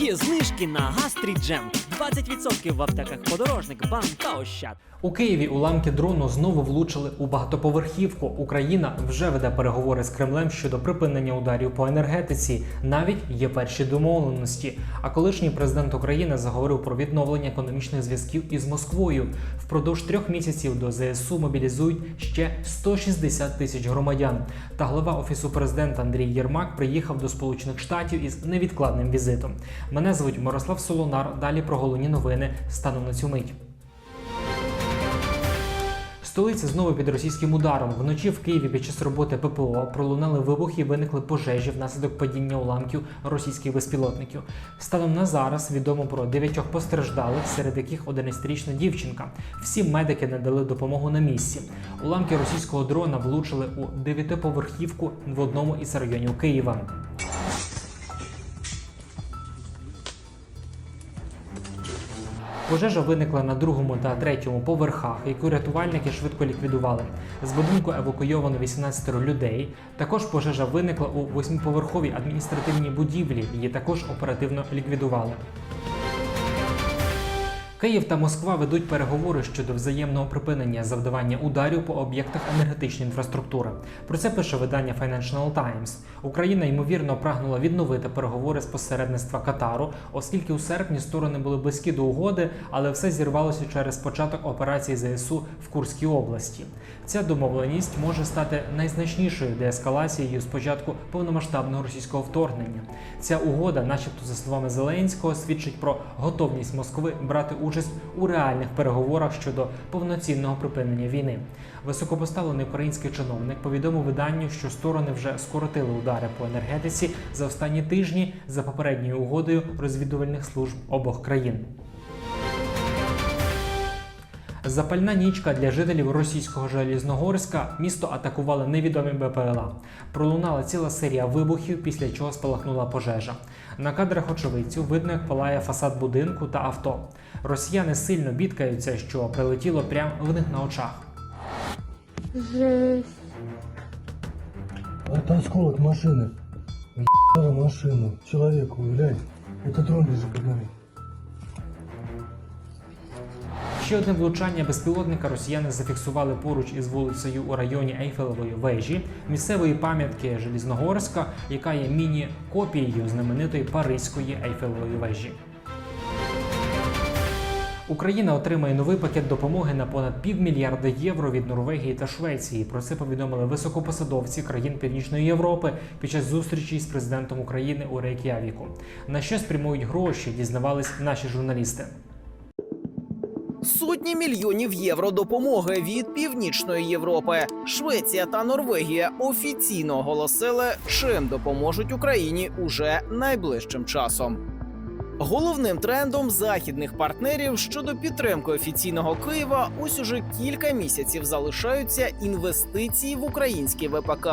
Є знижки на гастріджем. 20% в аптеках подорожник, бам та ощад. У Києві уламки дрону знову влучили у багатоповерхівку. Україна вже веде переговори з Кремлем щодо припинення ударів по енергетиці. Навіть є перші домовленості. А колишній президент України заговорив про відновлення економічних зв'язків із Москвою. Впродовж трьох місяців до ЗСУ мобілізують ще 160 тисяч громадян. Та голова офісу президента Андрій Єрмак приїхав до Сполучених Штатів із невідкладним візитом. Мене звуть Мирослав Солонар. Далі про головні новини стану на цю мить. Столиця знову під російським ударом. Вночі в Києві під час роботи ППО пролунали вибухи і виникли пожежі внаслідок падіння уламків російських безпілотників. Станом на зараз відомо про дев'ятьох постраждалих, серед яких 11-річна дівчинка. Всі медики надали допомогу на місці. Уламки російського дрона влучили у дев'ятиповерхівку в одному із районів Києва. Пожежа виникла на другому та третьому поверхах, яку рятувальники швидко ліквідували. З будинку евакуйовано 18 людей. Також пожежа виникла у восьмиповерховій адміністративній будівлі. Її також оперативно ліквідували. Київ та Москва ведуть переговори щодо взаємного припинення завдавання ударів по об'єктах енергетичної інфраструктури. Про це пише видання Financial Times. Україна ймовірно прагнула відновити переговори з посередництва Катару, оскільки у серпні сторони були близькі до угоди, але все зірвалося через початок операції ЗСУ в Курській області. Ця домовленість може стати найзначнішою деескалацією з початку повномасштабного російського вторгнення. Ця угода, начебто, за словами Зеленського, свідчить про готовність Москви брати участь у реальних переговорах щодо повноцінного припинення війни. Високопоставлений український чиновник повідомив виданню, що сторони вже скоротили удари по енергетиці за останні тижні за попередньою угодою розвідувальних служб обох країн. Запальна нічка для жителів російського Желізногорська місто атакували невідомі БПЛА. Пролунала ціла серія вибухів, після чого спалахнула пожежа. На кадрах очевидців видно, як палає фасад будинку та авто. Росіяни сильно бідкаються, що прилетіло прямо в них на очах. Жесть. Это осколок машины. Ебала машину. Человеку, глянь. Это дрон лежит под Ще одне влучання безпілотника росіяни зафіксували поруч із вулицею у районі Ейфелевої вежі, місцевої пам'ятки Желізногорська, яка є міні-копією знаменитої Паризької Ейфелевої вежі. Україна отримає новий пакет допомоги на понад півмільярда євро від Норвегії та Швеції. Про це повідомили високопосадовці країн Північної Європи під час зустрічі з президентом України у Рейк'явіку. На що спрямують гроші, дізнавались наші журналісти. Сотні мільйонів євро допомоги від північної Європи. Швеція та Норвегія офіційно оголосили, чим допоможуть Україні уже найближчим часом. Головним трендом західних партнерів щодо підтримки офіційного Києва ось уже кілька місяців залишаються інвестиції в український ВПК.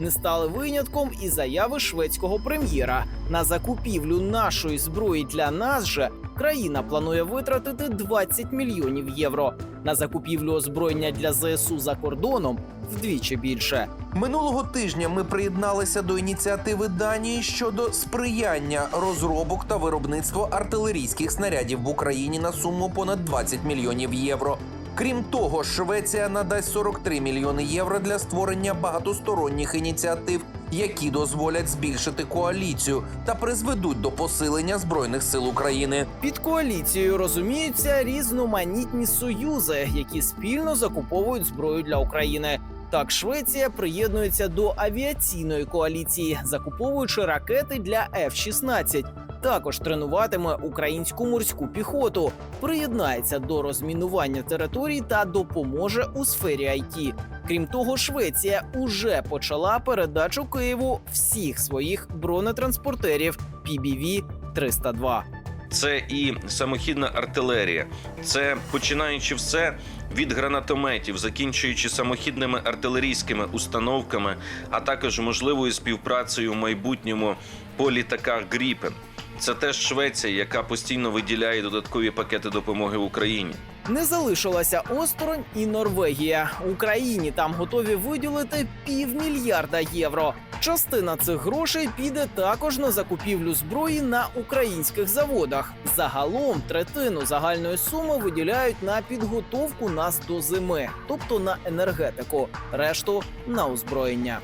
Не стали винятком і заяви шведського прем'єра на закупівлю нашої зброї для нас же країна планує витратити 20 мільйонів євро. На закупівлю озброєння для ЗСУ за кордоном вдвічі більше. Минулого тижня ми приєдналися до ініціативи Данії щодо сприяння розробок та виробництва артилерійських снарядів в Україні на суму понад 20 мільйонів євро. Крім того, Швеція надасть 43 мільйони євро для створення багатосторонніх ініціатив, які дозволять збільшити коаліцію та призведуть до посилення збройних сил України. Під коаліцією розуміються різноманітні союзи, які спільно закуповують зброю для України. Так, Швеція приєднується до авіаційної коаліції, закуповуючи ракети для F-16. Також тренуватиме українську морську піхоту, приєднається до розмінування територій та допоможе у сфері IT. Крім того, Швеція уже почала передачу Києву всіх своїх бронетранспортерів PBV 302 це і самохідна артилерія, це починаючи все від гранатометів, закінчуючи самохідними артилерійськими установками, а також можливою співпрацею в майбутньому по літаках Гріпен. Це теж Швеція, яка постійно виділяє додаткові пакети допомоги Україні. Не залишилася осторонь і Норвегія. Україні там готові виділити півмільярда євро. Частина цих грошей піде також на закупівлю зброї на українських заводах. Загалом третину загальної суми виділяють на підготовку нас до зими, тобто на енергетику, решту на озброєння.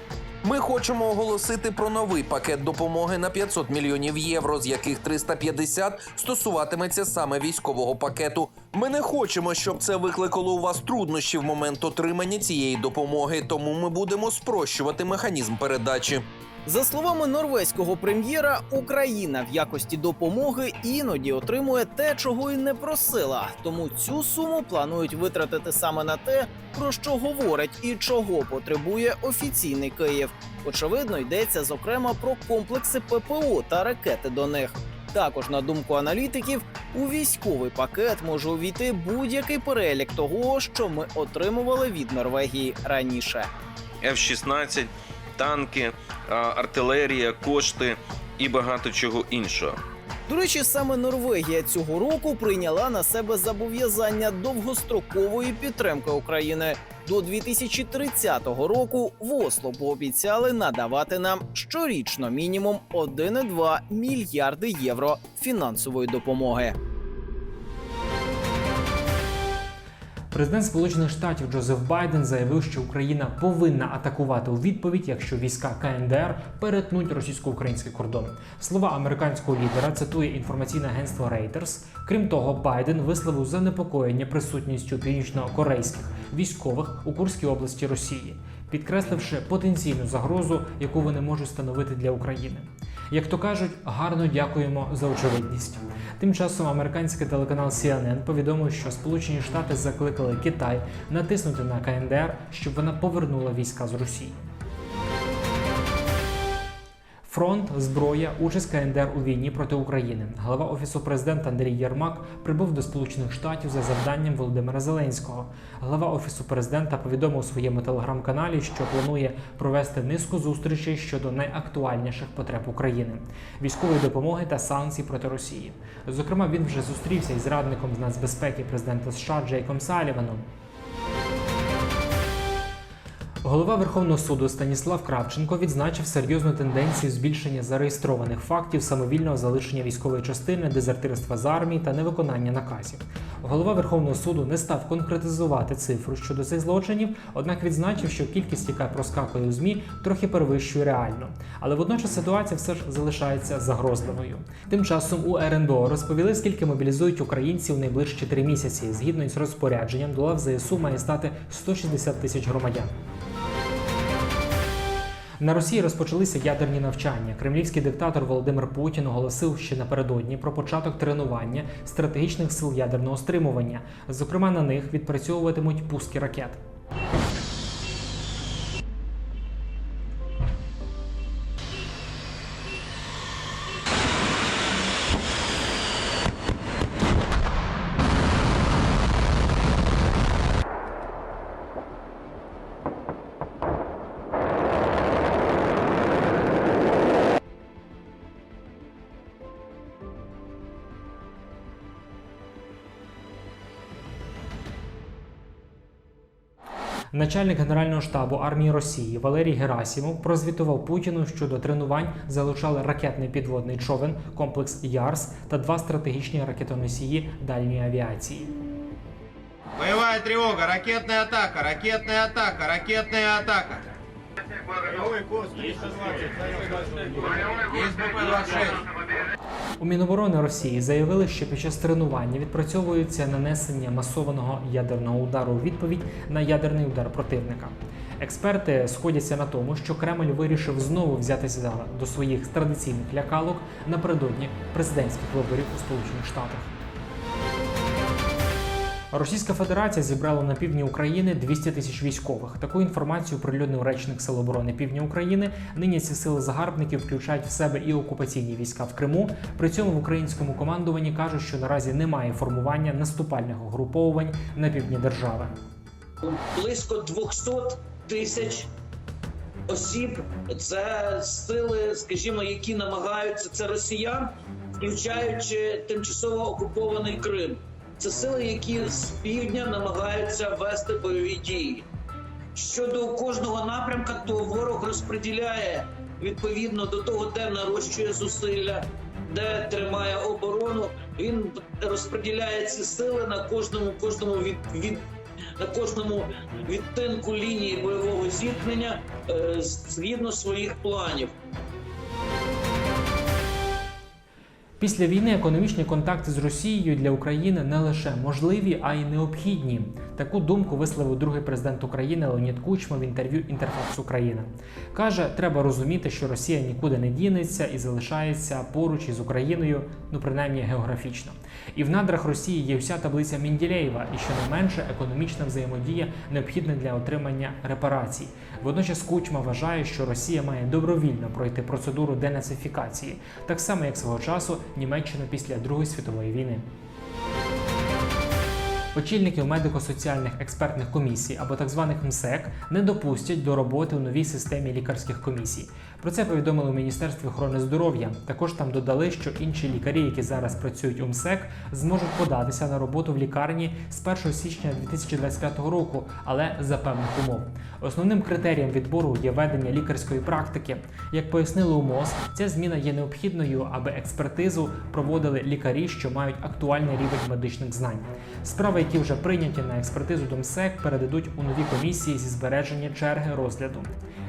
Ми хочемо оголосити про новий пакет допомоги на 500 мільйонів євро, з яких 350 стосуватиметься саме військового пакету. Ми не хочемо, щоб це викликало у вас труднощі в момент отримання цієї допомоги, тому ми будемо спрощувати механізм передачі. За словами норвезького прем'єра, Україна в якості допомоги іноді отримує те, чого й не просила. Тому цю суму планують витратити саме на те, про що говорить і чого потребує офіційний Київ. Очевидно, йдеться зокрема про комплекси ППО та ракети до них. Також, на думку аналітиків, у військовий пакет може увійти будь-який перелік того, що ми отримували від Норвегії раніше. F-16, танки, артилерія, кошти і багато чого іншого. До речі, саме Норвегія цього року прийняла на себе зобов'язання довгострокової підтримки України. До 2030 року в Осло пообіцяли надавати нам щорічно мінімум 1,2 мільярди євро фінансової допомоги. Президент Сполучених Штатів Джозеф Байден заявив, що Україна повинна атакувати у відповідь, якщо війська КНДР перетнуть російсько-український кордон. Слова американського лідера цитує інформаційне агентство Reuters. Крім того, Байден висловив занепокоєння присутністю північно-корейських військових у Курській області Росії, підкресливши потенційну загрозу, яку вони можуть становити для України. Як то кажуть, гарно дякуємо за очевидність. Тим часом американський телеканал CNN повідомив, що Сполучені Штати закликали Китай натиснути на КНДР, щоб вона повернула війська з Росії. Фронт, зброя, участь КНДР у війні проти України. Глава офісу президента Андрій Єрмак прибув до Сполучених Штатів за завданням Володимира Зеленського. Глава офісу президента повідомив у своєму телеграм-каналі, що планує провести низку зустрічей щодо найактуальніших потреб України, військової допомоги та санкцій проти Росії. Зокрема, він вже зустрівся із радником з нацбезпеки президента США Джейком Саліваном. Голова Верховного суду Станіслав Кравченко відзначив серйозну тенденцію збільшення зареєстрованих фактів самовільного залишення військової частини, дезертирства з армії та невиконання наказів. Голова Верховного суду не став конкретизувати цифру щодо цих злочинів, однак відзначив, що кількість, яка проскакує у змі, трохи перевищує реальну. Але водночас ситуація все ж залишається загрозливою. Тим часом у РНБО розповіли, скільки мобілізують українців найближчі три місяці. Згідно із розпорядженням, до лав ЗСУ має стати 160 тисяч громадян. На Росії розпочалися ядерні навчання. Кремлівський диктатор Володимир Путін оголосив ще напередодні про початок тренування стратегічних сил ядерного стримування. Зокрема, на них відпрацьовуватимуть пуски ракет. Начальник Генерального штабу армії Росії Валерій Герасімов прозвітував Путіну, що до тренувань залучали ракетний підводний човен, комплекс Ярс та два стратегічні ракетоносії дальньої авіації. Боевая тревога, ракетная атака, ракетная атака, ракетная атака. Есть БП-26. У Міноборони Росії заявили, що під час тренування відпрацьовується нанесення масованого ядерного удару у відповідь на ядерний удар противника. Експерти сходяться на тому, що Кремль вирішив знову взятися до своїх традиційних лякалок напередодні президентських виборів у Сполучених Штатах. Російська Федерація зібрала на півдні України 200 тисяч військових. Таку інформацію прилюднив речник Сил оборони Півдня України. Нині ці сили загарбників включають в себе і окупаційні війська в Криму. При цьому в українському командуванні кажуть, що наразі немає формування наступальних угруповувань на півдні держави. близько 200 тисяч осіб. Це сили, скажімо, які намагаються це росіян, включаючи тимчасово окупований Крим. Це сили, які з півдня намагаються вести бойові дії. Щодо кожного напрямка, то ворог розподіляє відповідно до того, де нарощує зусилля, де тримає оборону. Він розподіляє ці сили на кожному кожному від, від на кожному відтинку лінії бойового зіткнення е, згідно своїх планів. Після війни економічні контакти з Росією для України не лише можливі, а й необхідні. Таку думку висловив другий президент України Леонід Кучма в інтерв'ю Інтерфакс Україна. Каже, треба розуміти, що Росія нікуди не дінеться і залишається поруч із Україною, ну принаймні географічно. І в надрах Росії є вся таблиця Мінділеєва, і щонайменше економічна взаємодія необхідна для отримання репарацій. Водночас Кучма вважає, що Росія має добровільно пройти процедуру денацифікації, так само як свого часу Німеччина після Другої світової війни. Очільників медико-соціальних експертних комісій або так званих МСЕК не допустять до роботи у новій системі лікарських комісій. Про це повідомили у Міністерстві охорони здоров'я. Також там додали, що інші лікарі, які зараз працюють у МСЕК, зможуть податися на роботу в лікарні з 1 січня 2025 року, але за певних умов. Основним критерієм відбору є ведення лікарської практики. Як пояснили у МОЗ, ця зміна є необхідною, аби експертизу проводили лікарі, що мають актуальний рівень медичних знань. Справи, які вже прийняті на експертизу до МСЕК, передадуть у нові комісії зі збереження черги розгляду.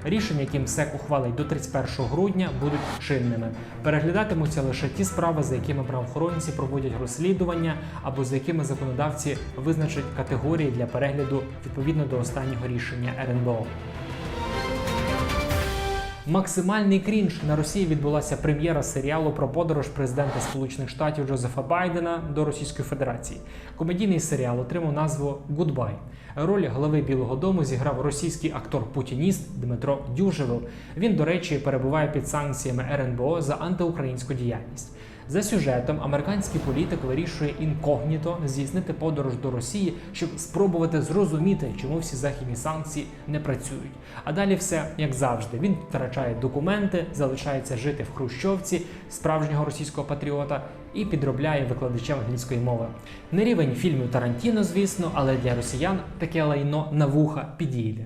Рішення, які МСЕК ухвалить до 31 грудня, будуть чинними. Переглядатимуться лише ті справи, за якими правоохоронці проводять розслідування, або за якими законодавці визначать категорії для перегляду відповідно до останнього рішення РНБО. Максимальний крінж на Росії відбулася прем'єра серіалу про подорож президента Сполучених Штатів Джозефа Байдена до Російської Федерації. Комедійний серіал отримав назву Гудбай. Роль голови Білого Дому зіграв російський актор-путініст Дмитро Дюжевел. Він, до речі, перебуває під санкціями РНБО за антиукраїнську діяльність. За сюжетом, американський політик вирішує інкогніто здійснити подорож до Росії, щоб спробувати зрозуміти, чому всі західні санкції не працюють. А далі все як завжди. Він втрачає документи, залишається жити в Хрущовці справжнього російського патріота і підробляє викладачем англійської мови. Не рівень фільмів Тарантіно, звісно, але для росіян таке лайно на вуха підійде.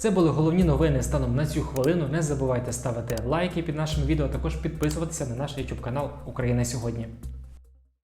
Це були головні новини станом на цю хвилину. Не забувайте ставити лайки під нашим відео, а також підписуватися на наш YouTube канал Україна сьогодні.